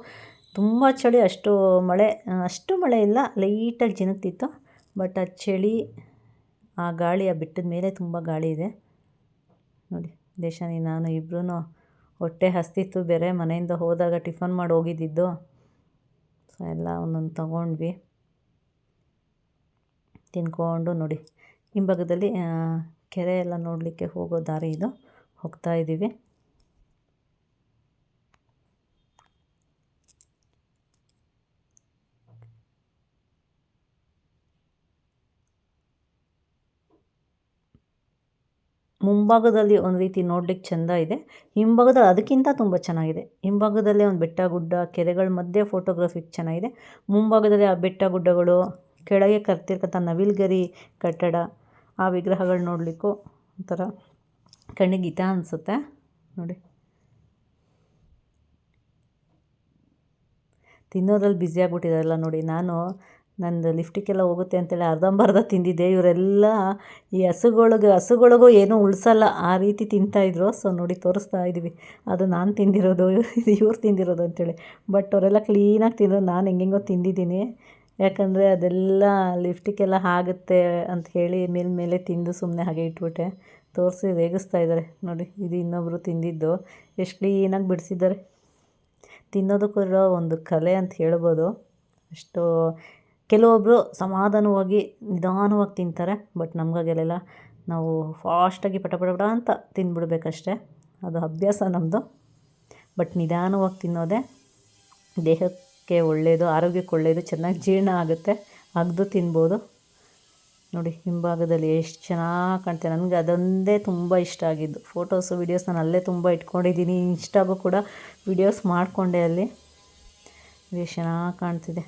ತುಂಬ ಚಳಿ, ಅಷ್ಟು ಮಳೆ ಅಷ್ಟು ಮಳೆ ಇಲ್ಲ. ಲೈಟಾಗಿ ಜಿನುಗ್ತಿತ್ತು ಬಟ್ ಆ ಚಳಿ, ಆ ಗಾಳಿ, ಆ ಬೆಟ್ಟದ ಮೇಲೆ ತುಂಬ ಗಾಳಿ ಇದೆ. ನೋಡಿ, ದೇಶಾನಿ, ನಾನು ಇಬ್ಬರೂ ಹೊಟ್ಟೆ ಹಸ್ತಿತ್ತು ಬೇರೆ ಮನೆಯಿಂದ ಹೋದಾಗ ಟಿಫನ್ ಮಾಡಿ ಹೋಗಿದ್ದಿದ್ದು. ಸೊ ಎಲ್ಲ ಒಂದೊಂದು ತಗೊಂಡ್ವಿ. ತಿನ್ಕೊಂಡು ನೋಡಿ. ಹಿಂಭಾಗದಲ್ಲಿ ಕೆರೆ ಎಲ್ಲ ನೋಡಲಿಕ್ಕೆ ಹೋಗೋ ದಾರಿ ಇದು. ಹೋಗ್ತಾ ಇದ್ದೀವಿ. ಮುಂಭಾಗದಲ್ಲಿ ಒಂದು ರೀತಿ ನೋಡ್ಲಿಕ್ಕೆ ಚೆಂದ ಇದೆ. ಹಿಂಭಾಗದಲ್ಲಿ ಅದಕ್ಕಿಂತ ತುಂಬ ಚೆನ್ನಾಗಿದೆ. ಹಿಂಭಾಗದಲ್ಲೇ ಒಂದು ಬೆಟ್ಟ ಗುಡ್ಡ, ಕೆರೆಗಳ ಮಧ್ಯೆ ಫೋಟೋಗ್ರಫಿ ಚೆನ್ನಾಗಿದೆ. ಮುಂಭಾಗದಲ್ಲಿ ಆ ಬೆಟ್ಟ ಗುಡ್ಡಗಳು, ಕೆಳಗೆ ಕರ್ತಿರ್ತಕ್ಕಂಥ ನವಿಲ್ಗರಿ ಕಟ್ಟಡ, ಆ ವಿಗ್ರಹಗಳು ನೋಡಲಿಕ್ಕೂ ಒಂಥರ ಕಣ್ಣಿಗೆ ಹಿತ ಅನಿಸುತ್ತೆ. ನೋಡಿ. ತಿನ್ನೋದ್ರಲ್ಲಿ ಬ್ಯುಸಿ ಆಗ್ಬಿಟ್ಟಿದಾರಲ್ಲ ನೋಡಿ. ನಾನು ನಂದು ಲಿಫ್ಟಿಗೆಲ್ಲ ಹೋಗುತ್ತೆ ಅಂತೇಳಿ ಅರ್ಧಂಬರ್ಧ ತಿಂದಿದ್ದೆ. ಇವರೆಲ್ಲ ಈ ಹಸುಗಳಿಗೆ, ಹಸುಗಳಿಗೂ ಏನೂ ಉಳಿಸಲ್ಲ. ಆ ರೀತಿ ತಿಂತಾಯಿದ್ರು ಸೊ ನೋಡಿ ತೋರಿಸ್ತಾ ಇದ್ದೀವಿ. ಅದು ನಾನು ತಿಂದಿರೋದು, ಇದು ಇವ್ರು ತಿಂದಿರೋದು ಅಂತೇಳಿ. ಬಟ್ ಅವರೆಲ್ಲ ಕ್ಲೀನಾಗಿ ತಿಂದರು. ನಾನು ಹೆಂಗೆಂಗೋ ತಿಂದಿದ್ದೀನಿ. ಯಾಕಂದರೆ ಅದೆಲ್ಲ ಲಿಫ್ಟಿಗೆಲ್ಲ ಆಗುತ್ತೆ ಅಂತ ಹೇಳಿ ಮೇಲೆ ಮೇಲೆ ತಿಂದು ಸುಮ್ಮನೆ ಹಾಗೆ ಇಟ್ಬಿಟ್ಟೆ. ತೋರಿಸಿ ರೇಗಿಸ್ತಾ ಇದ್ದಾರೆ. ನೋಡಿ, ಇದು ಇನ್ನೊಬ್ಬರು ತಿಂದಿದ್ದು. ಎಷ್ಟು ಕ್ಲೀನಾಗಿ ಬಿಡಿಸಿದ್ದಾರೆ. ತಿನ್ನೋದಕ್ಕೂ ಒಂದು ಕಲೆ ಅಂತ ಹೇಳ್ಬೋದು. ಅಷ್ಟು ಕೆಲವೊಬ್ಬರು ಸಮಾಧಾನವಾಗಿ ನಿಧಾನವಾಗಿ ತಿಂತಾರೆ, ಬಟ್ ನಮಗಾಗಲಿಲ್ಲ ನಾವು ಫಾಸ್ಟಾಗಿ ಪಟ ಪಟ ಪಟ ಅಂತ ತಿಂದ್ಬಿಡ್ಬೇಕಷ್ಟೆ. ಅದು ಅಭ್ಯಾಸ ನಮ್ಮದು ಬಟ್ ನಿಧಾನವಾಗಿ ತಿನ್ನೋದೇ ದೇಹಕ್ಕೆ ಒಳ್ಳೆಯದು ಆರೋಗ್ಯಕ್ಕೆ ಒಳ್ಳೆಯದು ಚೆನ್ನಾಗಿ ಜೀರ್ಣ ಆಗುತ್ತೆ. ಅಗ್ದು ತಿನ್ಬೋದು. ನೋಡಿ, ಹಿಂಭಾಗದಲ್ಲಿ ಎಷ್ಟು ಚೆನ್ನಾಗಿ ಕಾಣ್ತೇನೆ ನನಗೆ ಅದೊಂದೇ ತುಂಬ ಇಷ್ಟ ಆಗಿದ್ದು. ಫೋಟೋಸು ವೀಡಿಯೋಸ್ ನಾನು ಅಲ್ಲೇ ತುಂಬ ಇಟ್ಕೊಂಡಿದ್ದೀನಿ. ಇನ್ಸ್ಟಾಗೂ ಕೂಡ ವೀಡಿಯೋಸ್ ಮಾಡಿಕೊಂಡೆ ಅಲ್ಲಿ. ಎಷ್ಟು ಚೆನ್ನಾಗಿ ಕಾಣ್ತಿದೆ.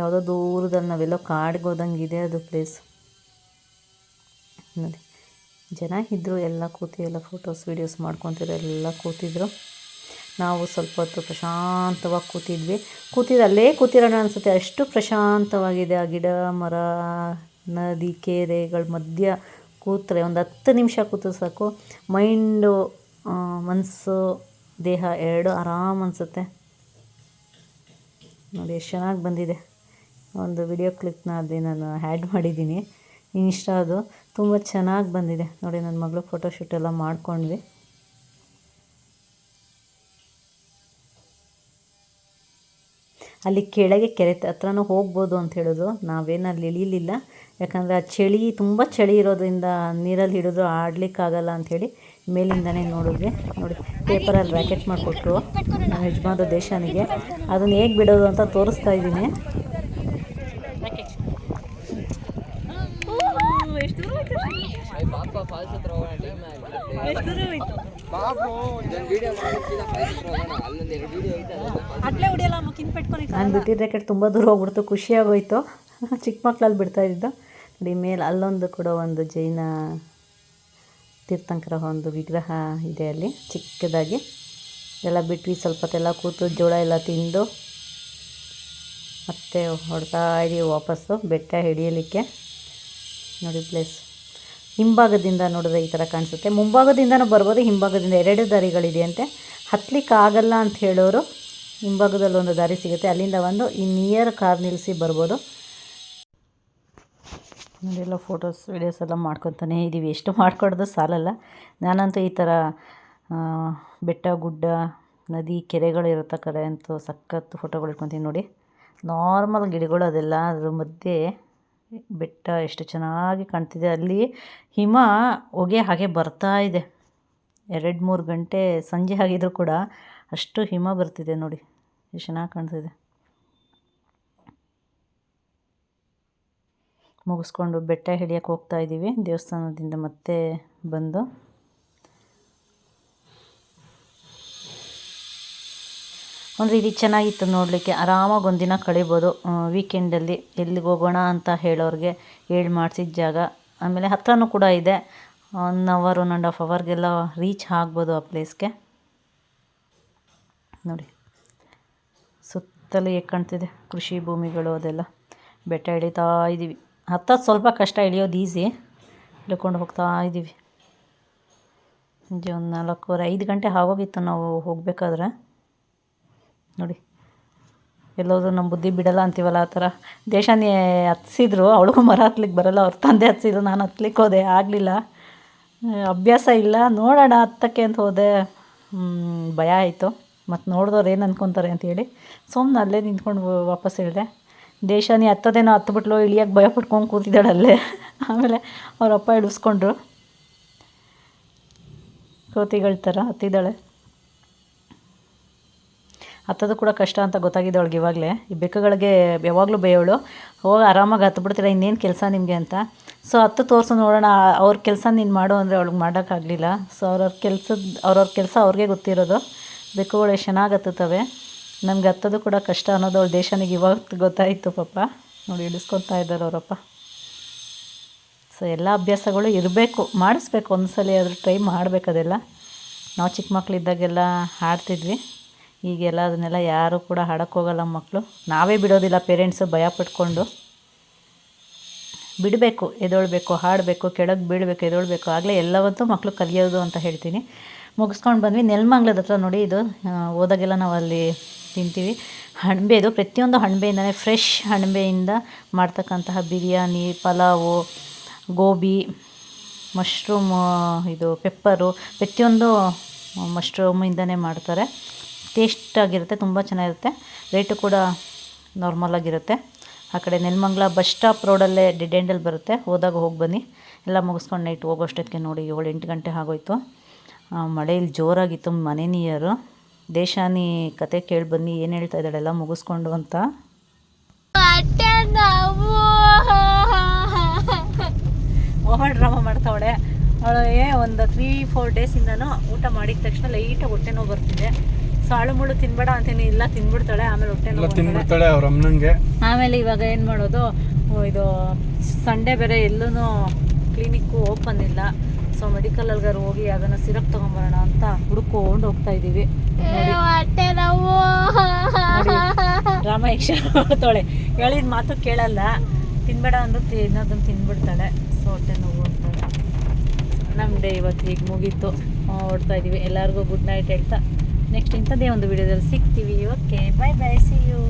ಯಾವುದೋ ದೂರದಲ್ಲಿ ನಾವೆಲ್ಲೋ ಕಾಡಿಗೆ ಇದೆ ಅದು ಪ್ಲೇಸ್ ನೋಡಿ, ಜನ ಇದ್ದರು ಎಲ್ಲ ಕೂತಿ ಎಲ್ಲ ಫೋಟೋಸ್ ವೀಡಿಯೋಸ್ ಮಾಡ್ಕೊತಿದ್ರು, ಎಲ್ಲ ಕೂತಿದ್ರು. ನಾವು ಸ್ವಲ್ಪ ಹೊತ್ತು ಪ್ರಶಾಂತವಾಗಿ ಕೂತಿದ್ವಿ. ಕೂತಿದ್ದು ಅಲ್ಲೇ ಕೂತಿರೋಣ ಅನಿಸುತ್ತೆ. ಅಷ್ಟು ಪ್ರಶಾಂತವಾಗಿದೆ. ಆ ಗಿಡ, ಮರ, ನದಿ, ಕೆರೆಗಳ ಮಧ್ಯ ಕೂತ್ರೆ ಒಂದು ಹತ್ತು ನಿಮಿಷ ಕೂತು ಸಾಕು. ಮೈಂಡು ಮನಸ್ಸು, ದೇಹ ಎರಡು ಆರಾಮ್ ಅನಿಸುತ್ತೆ. ನೋಡಿ, ಎಷ್ಟು ಚೆನ್ನಾಗಿ ಬಂದಿದೆ. ಒಂದು ವಿಡಿಯೋ ಕ್ಲಿಪ್ನ ಅದೇ ನಾನು ಆ್ಯಡ್ ಮಾಡಿದ್ದೀನಿ. ಇನ್ಸ್ಟಾದು ತುಂಬ ಚೆನ್ನಾಗಿ ಬಂದಿದೆ. ನೋಡಿ ನನ್ನ ಮಗಳು ಫೋಟೋಶೂಟ್ ಎಲ್ಲ ಮಾಡ್ಕೊಂಡ್ವಿ. ಅಲ್ಲಿ ಕೆಳಗೆ ಕೆರೆ ಹತ್ರನೂ ಹೋಗ್ಬೋದು ಅಂತ ಹೇಳೋದು. ನಾವೇನು ಅಲ್ಲಿ ಇಳಿಲಿಲ್ಲ. ಯಾಕಂದರೆ ಆ ಚಳಿ, ತುಂಬ ಚಳಿ ಇರೋದ್ರಿಂದ ನೀರಲ್ಲಿ ಹಿಡಿದ್ರು ಆಡಲಿಕ್ಕಾಗಲ್ಲ ಅಂಥೇಳಿ ಮೇಲಿಂದನೇ ನೋಡಿದ್ವಿ. ನೋಡಿ ಪೇಪರಲ್ಲಿ ರ್ಯಾಕೆಟ್ ಮಾಡಿಕೊಟ್ರು. ನಮ್ಮ ದೇಶನಿಗೆ. ಅದನ್ನು ಹೇಗೆ ಬಿಡೋದು ಅಂತ ತೋರಿಸ್ತಾ ಇದ್ದೀನಿ. ಪಾಪ ಫಾಲ್ಸ್ ಹತ್ರ ಹೋಗೋಣ ಟೈಮ್ ವಿಡಿಯೋ ಮಾಡ್ತೀನಿ ಫಾಲ್ಸ್ ಹತ್ರ ಹೋಗೋಣ ಅಲ್ಲೊಂದು ಎರಡು ವಿಡಿಯೋ ಐತೆ ನಾನು ಬಿಟ್ಟಿದ್ದ ರ್ಯಾಕೆಟ್ ತುಂಬ ದೂರ ಹೋಗ್ಬಿಡ್ತು ಖುಷಿಯಾಗೋಯ್ತು. ಚಿಕ್ಕ ಮಕ್ಕಳಲ್ಲಿ ಬಿಡ್ತಾ ಇದ್ದಿದ್ದು. ನೋಡಿ ಮೇಲೆ ಅಲ್ಲೊಂದು ಕೂಡ ಒಂದು ಜೈನ ತೀರ್ಥಂಕರ ಒಂದು ವಿಗ್ರಹ ಇದೆ ಅಲ್ಲಿ ಚಿಕ್ಕದಾಗಿ. ಎಲ್ಲ ಬಿಟ್ವಿ ಸ್ವಲ್ಪ ಹೊತ್ತೆಲ್ಲ ಕೂತು ಜೋಳ ಎಲ್ಲ ತಿಂದು ಮತ್ತೆ ಹೊಡ್ತಾ ಇದೀವಿ ವಾಪಸ್ಸು ಬೆಟ್ಟ ಹಿಡಿಯಲಿಕ್ಕೆ. ನೋಡಿ ಪ್ಲೇಸ್ ಹಿಂಭಾಗದಿಂದ ನೋಡಿದ್ರೆ ಈ ಥರ ಕಾಣಿಸುತ್ತೆ. ಮುಂಭಾಗದಿಂದನೂ ಬರ್ಬೋದು, ಹಿಂಭಾಗದಿಂದ ಎರಡು ದಾರಿಗಳಿದೆಯಂತೆ. ಹತ್ತಲಿಕ್ಕೆ ಆಗಲ್ಲ ಅಂತ ಹೇಳೋರು ಹಿಂಭಾಗದಲ್ಲಿ ಒಂದು ದಾರಿ ಸಿಗುತ್ತೆ. ಅಲ್ಲಿಂದ ಒಂದು ಈ ನಿಯರ್ ಕಾರ್ ನಿಲ್ಲಿಸಿ ಬರ್ಬೋದು. ಎಲ್ಲ ಫೋಟೋಸ್ ವೀಡಿಯೋಸ್ ಎಲ್ಲ ಮಾಡ್ಕೊತಾನೆ ಇದ್ದೀವಿ ಎಷ್ಟು ಮಾಡ್ಕೊಡೋದು ಸಾಲಲ್ಲ. ನಾನಂತೂ ಈ ಥರ ಬೆಟ್ಟ, ಗುಡ್ಡ, ನದಿ, ಕೆರೆಗಳು ಇರೋ ಕಡೆ ಅಂತೂ ಸಖತ್ತು ಫೋಟೋಗಳು ಇಟ್ಕೊತೀನಿ ನೋಡಿ. ನಾರ್ಮಲ್ ಗಿಡಗಳು ಅದೆಲ್ಲ ಅದ್ರ ಮಧ್ಯೆ ಬೆಟ್ಟ ಎಷ್ಟು ಚೆನ್ನಾಗಿ ಕಾಣ್ತಿದೆ. ಅಲ್ಲಿ ಹಿಮ ಹೊಗೆ ಹಾಗೆ ಬರ್ತಾ ಇದೆ. ಎರಡು ಮೂರು ಗಂಟೆ ಸಂಜೆ ಆಗಿದ್ರು ಕೂಡ ಅಷ್ಟು ಹಿಮ ಬರ್ತಿದೆ ನೋಡಿ. ಎಷ್ಟು ಚೆನ್ನಾಗಿ ಕಾಣ್ತಿದೆ. ಮುಗಿಸ್ಕೊಂಡು ಬೆಟ್ಟ ಹಿಡಿಯಕ್ಕೆ ಹೋಗ್ತಾ ಇದ್ದೀವಿ. ದೇವಸ್ಥಾನದಿಂದ ಮತ್ತೆ ಬಂದು ಒಂದು ರೀತಿ ಚೆನ್ನಾಗಿತ್ತು ನೋಡಲಿಕ್ಕೆ. ಆರಾಮಾಗಿ ಒಂದಿನ ಕಳಿಬೋದು. ವೀಕೆಂಡಲ್ಲಿ ಎಲ್ಲಿಗೆ ಹೋಗೋಣ ಅಂತ ಹೇಳೋರಿಗೆ ಹೇಳಿ ಮಾಡಿಸಿದ ಜಾಗ. ಆಮೇಲೆ ಹತ್ತಿರನೂ ಕೂಡ ಇದೆ. One hour one and half ಅವರ್ಗೆಲ್ಲ reach ಆಗ್ಬೋದು ಆ ಪ್ಲೇಸ್ಗೆ ನೋಡಿ, ಸುತ್ತಲೂ ಹೇಗೆ ಕಾಣ್ತಿದೆ ಕೃಷಿ ಭೂಮಿಗಳು ಅದೆಲ್ಲ. ಬೆಟ್ಟ ಇಳಿತಾ ಇದ್ದೀವಿ ಹತ್ತ ಸ್ವಲ್ಪ ಕಷ್ಟ ಇಳಿಯೋದು ಈಸಿ ಇಳ್ಕೊಂಡು ಹೋಗ್ತಾ ಇದ್ದೀವಿ ಸಂಜೆ ಒಂದು ನಾಲ್ಕೂವರೆ, ಐದು ಗಂಟೆ ಆಗೋಗಿತ್ತು ನಾವು ಹೋಗಬೇಕಾದ್ರೆ. ನೋಡಿ. ಎಲ್ಲೋದ್ರು ನಮ್ಮ ಬುದ್ಧಿ ಬಿಡಲ್ಲ ಅಂತೀವಲ್ಲ ಆ ಥರ ದೇಶಾನಿ ಹತ್ಸಿದ್ರು, ಅವಳಿಗೂ ಮರ ಹತ್ಲಿಕ್ಕೆ ಬರಲ್ಲ, ಅವ್ರ ತಂದೆ ಹತ್ಸಿದ್ರು, ನಾನು ಹತ್ಲಿಕ್ಕೆ ಹೋದೆ, ಆಗಲಿಲ್ಲ. ಅಭ್ಯಾಸ ಇಲ್ಲ, ನೋಡೋಣ ಹತ್ತಕ್ಕೆ ಅಂತ ಹೋದೆ. ಭಯ ಆಯಿತು. ಮತ್ತು ನೋಡಿದವ್ರು ಏನು ಅಂದ್ಕೊತಾರೆ ಅಂತೇಳಿ ಸುಮ್ಮನೆ ಅಲ್ಲೇ ನಿಂತ್ಕೊಂಡು ವಾಪಸ್ ಹೇಳಿದೆ. ದೇಶಾನಿ ಹತ್ತದೇನೋ ಹತ್ಬಿಟ್ಲು ಇಳಿಯಕ್ಕೆ ಭಯ ಪಟ್ಕೊಂಡು ಕೂತಿದ್ದಾಳೆ ಅಲ್ಲೇ. ಆಮೇಲೆ ಅವ್ರ ಅಪ್ಪ ಇಳಿಸ್ಕೊಂಡ್ರು. ಕೋತಿಗಳ ಥರ ಹತ್ತಿದ್ದಾಳೆ. ಹತ್ತೋದು ಕೂಡ ಕಷ್ಟ ಅಂತ ಗೊತ್ತಾಗಿದೆ ಅವಳಿಗೆ ಇವಾಗಲೇ. ಈ ಬೆಕ್ಕುಗಳಿಗೆ ಯಾವಾಗಲೂ ಬೇಯೋಳು. ಹೋಗಿ ಆರಾಮಾಗಿ ಹತ್ಬಿಡ್ತೀರ, ಇನ್ನೇನು ಕೆಲಸ ನಿಮಗೆ ಅಂತ. ಸೊ ಹತ್ತು ತೋರಿಸು ನೋಡೋಣ, ಅವ್ರ ಕೆಲಸ ನೀನು ಮಾಡು ಅಂದರೆ ಅವಳಿಗೆ ಮಾಡೋಕ್ಕಾಗಲಿಲ್ಲ. ಸೊ ಅವ್ರವ್ರ ಕೆಲಸದ, ಅವ್ರವ್ರ ಕೆಲಸ ಅವ್ರಿಗೆ ಗೊತ್ತಿರೋದು. ಬೆಕ್ಕುಗಳು ಎಷ್ಟು ಚೆನ್ನಾಗಿ ಹತ್ತುತ್ತವೆ. ನಮ್ಗೆ ಹತ್ತೋದು ಕೂಡ ಕಷ್ಟ ಅನ್ನೋದು ಅವಳ ದೇಶನಿಗೆ ಇವಾಗ ಗೊತ್ತಾಯಿತು ಪಾಪ. ನೋಡಿ ಇಳಿಸ್ಕೊತಾ ಇದ್ದಾರೆ ಅವರಪ್ಪ. ಸೊ ಎಲ್ಲ ಅಭ್ಯಾಸಗಳು ಇರಬೇಕು, ಮಾಡಿಸ್ಬೇಕು. ಒಂದು ಸಲ ಆದರೂ ಟ್ರೈ ಮಾಡಬೇಕು ಅದೆಲ್ಲ. ನಾವು ಚಿಕ್ಕ ಮಕ್ಕಳಿದ್ದಾಗೆಲ್ಲ ಹಾಡ್ತಿದ್ವಿ ಈಗೆಲ್ಲ ಅದನ್ನೆಲ್ಲ ಯಾರೂ ಕೂಡ ಹಾಡೋಕ್ಕೋಗಲ್ಲ ಮಕ್ಕಳು. ನಾವೇ ಬಿಡೋದಿಲ್ಲ ಪೇರೆಂಟ್ಸು ಭಯ ಪಟ್ಕೊಂಡು. ಬಿಡಬೇಕು, ಎದೊಳ್ಬೇಕು, ಹಾಡಬೇಕು, ಕೆಳಗೆ ಬೀಳಬೇಕು, ಎದೊಳ್ಬೇಕು. ಆಗಲೇ ಎಲ್ಲವಂತೂ ಮಕ್ಕಳು ಕಲಿಯೋದು ಅಂತ ಹೇಳ್ತೀನಿ. ಮುಗಿಸ್ಕೊಂಡು ಬಂದ್ವಿ. ನೆಲ್ಮಂಗ್ಲದ ಹತ್ರ ನೋಡಿ ಇದು ಹೋದಾಗೆಲ್ಲ ನಾವು ಅಲ್ಲಿ ತಿಂತೀವಿ. ಹಣಬೆದು, ಪ್ರತಿಯೊಂದು ಹಣಬೆಯಿಂದನೇ ಫ್ರೆಶ್ ಹಣ್ಬೆಯಿಂದ ಮಾಡ್ತಕ್ಕಂತಹ ಬಿರಿಯಾನಿ, ಪಲಾವು, ಗೋಬಿ, ಮಶ್ರೂಮ್, ಇದು ಪೆಪ್ಪರು, ಪ್ರತಿಯೊಂದು ಮಶ್ರೂಮಿಂದನೇ ಮಾಡ್ತಾರೆ. ಟೇಸ್ಟಾಗಿರುತ್ತೆ, ತುಂಬ ಚೆನ್ನಾಗಿರುತ್ತೆ. ರೇಟು ಕೂಡ ನಾರ್ಮಲಾಗಿರುತ್ತೆ ಆ ಕಡೆ ನೆಲಮಂಗ್ಲ ಬಸ್ ಸ್ಟಾಪ್ ರೋಡಲ್ಲೇ ಡೆಡ್ ಎಂಡಲ್ಲಿ ಬರುತ್ತೆ. ಹೋದಾಗ ಹೋಗಿ ಬನ್ನಿ. ಎಲ್ಲ ಮುಗಿಸ್ಕೊಂಡು ನೈಟ್ ಹೋಗೋಷ್ಟೊತ್ತಿಗೆ ನೋಡಿ, ಏಳು ಎಂಟು ಗಂಟೆ ಆಗೋಯ್ತು. ಮಳೆಯಲ್ಲಿ ಜೋರಾಗಿತ್ತು, ಮನೆ ನೀರು ದೇಶಾನಿ ಕತೆ ಕೇಳಿ ಬನ್ನಿ, ಏನು ಹೇಳ್ತಾ ಇದ್ದಾಳೆ, ಎಲ್ಲ ಮುಗಿಸ್ಕೊಂಡು ಅಂತ. ಡ್ರಾಮಾ ಮಾಡ್ತಾವಳೆ ಅವಳೇ. ಒಂದು ತ್ರೀ ಫೋರ್ ಡೇಸಿಂದನೂ ಊಟ ಮಾಡಿದ ತಕ್ಷಣ ಲೈಟಾಗಿ ಹೊಟ್ಟೆ ನೋವು ಬರ್ತಿದೆ. ಸೊ ಅಳು ಮುಳು ತಿನ್ಬೇಡ ಅಂತೀನಿ. ಇಲ್ಲ ತಿನ್ಬಿಡ್ತಾಳೆ ಆಮೇಲೆ ಹೊಟ್ಟೆ ತಿನ್ಬಿಡ್ತಾಳೆ ಅವ್ರ ಅಮ್ಮನಂಗೆ. ಆಮೇಲೆ ಇವಾಗ ಏನು ಮಾಡೋದು? ಓ, ಇದು ಸಂಡೇ ಬೇರೆ ಎಲ್ಲೂ ಕ್ಲಿನಿಕ್ಕು ಓಪನ್ ಇಲ್ಲ ಸೊ ಮೆಡಿಕಲಲ್ಗಾರು ಹೋಗಿ ಅದನ್ನ ಸಿರಪ್ ತಗೊಂಬರೋಣ ಅಂತ ಹುಡುಕೊಂಡು ಹೋಗ್ತಾ ನೋಡಿ. ರಾಮ ಯಕ್ಷ ಮಾಡ್ತಾಳೆ ಹೇಳಿದ ಮಾತು ಕೇಳಲ್ಲ. ತಿನ್ಬೇಡ ಅಂದ್ರೆ ತಿನ್ನೋದನ್ನ ತಿನ್ಬಿಡ್ತಾಳೆ. ಸೊ ಹೊಟ್ಟೆ ನೋವು ಅಂತಾಳೆ. ನಮ್ಮ ಡೇ ಇವತ್ತು ಈಗ ಮುಗೀತು. ಹೊಡ್ತಾ ಇದ್ದೀವಿ ಎಲ್ಲರಿಗೂ ಗುಡ್ ನೈಟ್ ಹೇಳ್ತಾ. ನೆಕ್ಸ್ಟ್ ಇಂಥದ್ದೇ ಒಂದು ವಿಡಿಯೋದಲ್ಲಿ ಸಿಗ್ತೀವಿ. Okay bye bye see you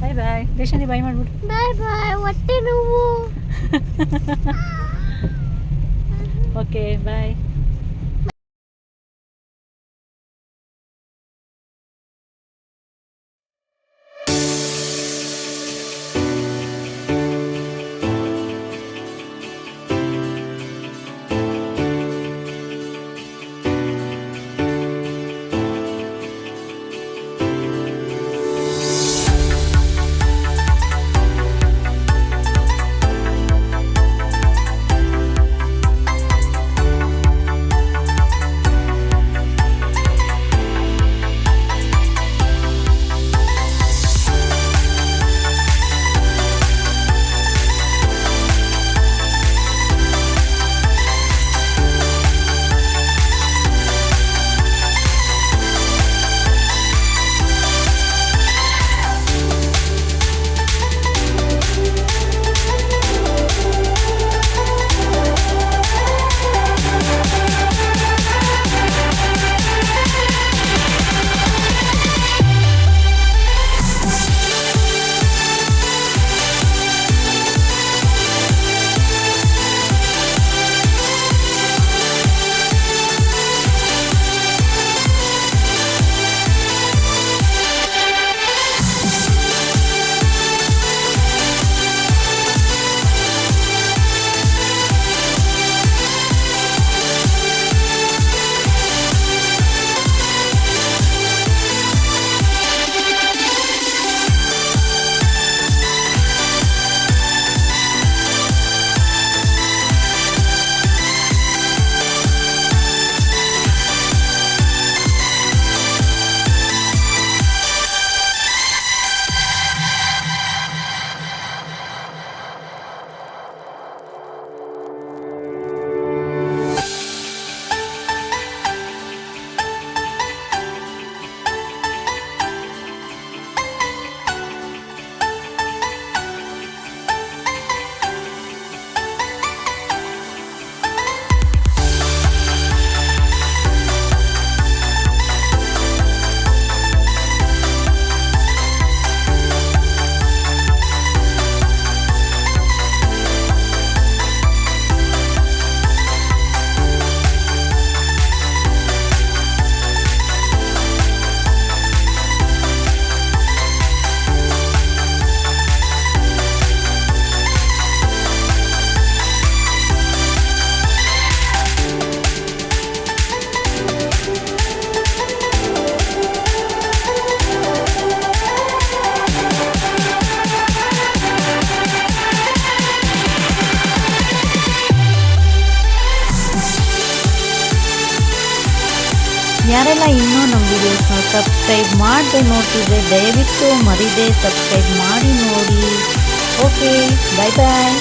bye bye ದೇಶಾನಿ bye ಮಾಡ್ಬಿಟ್ಟು ಬಾಯ್ ಬಾಯ್ ಹೊಟ್ಟೆ ನೋವು. ಓಕೆ ಬಾಯ್ ನೋಡ್ತಿದ್ರೆ ದಯವಿಟ್ಟು ಮರಿದೆ ಸಬ್ಸ್ಕ್ರೈಬ್ ಮಾಡಿ ನೋಡಿ. ಓಕೆ ಬಾಯ್ ಬಾಯ್